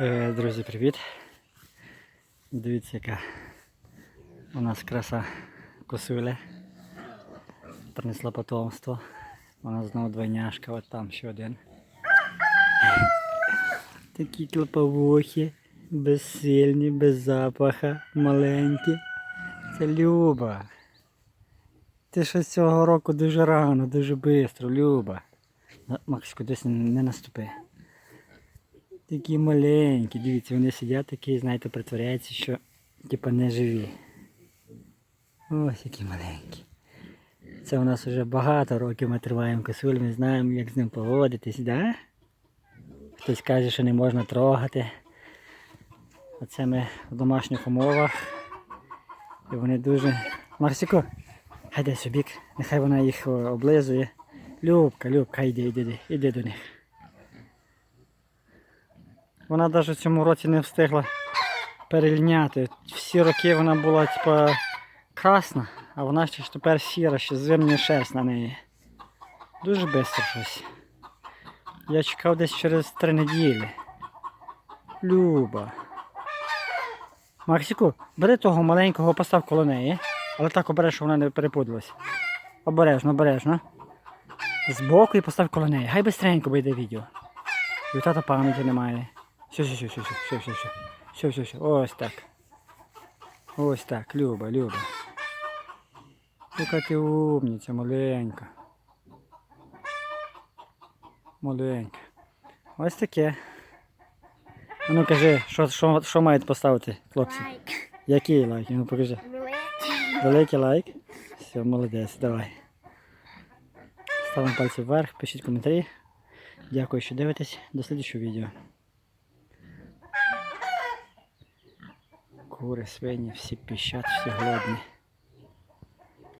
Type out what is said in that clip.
Е, Друзі, привіт! Дивіться, яка у нас краса косуля. Принесла потомство. У нас знову двойняшка, от там ще один. Такі клоповухи, безсильні, без запаха, маленькі. Це Люба. Ти щось цього року дуже рано, дуже швидко, Люба. Максику, десь не наступи. Такі маленькі, дивіться, вони сидять такі, знаєте, притворяються, що типа не живі. Ось які маленькі. Це у нас вже багато років ми триваємо косуль, ми знаємо, як з ним поводитись, да? Хтось каже, що не можна трогати. Оце ми в домашніх умовах. І вони дуже. Марсико, хай дай собі, нехай вона їх облизує. Любка, Любка, йди, йди, йди, іди до них. Вона навіть в цьому році не встигла переліняти. Всі роки вона була типа красна, а вона ще тепер сіра, ще зимня шерсть на неї. Дуже швидко щось. Я чекав десь через три неділі. Люба. Максику, бери того маленького, постав коло неї, але так обереш, щоб вона не перепуталась. Обережно, обережно. Збоку і постав коло неї. Хай бистренько вийде відео. І тата пам'яті немає. Все, все, все, все, все, все, все. Все, все, все. Ось так. Ось так. Люба, Люба. Яка ти умниця, маленька. Маленька. Ось таке. Ну кажи, що що, що мають поставити, хлопці? Лайк. Який лайк? Ну покажи. Великий. Великий лайк. Все, молодець, давай. Ставимо пальці вверх, пишіть коментарі. Дякую, що дивитесь. До слідчого відео. Кури, свині, всі піщать, всі голодні.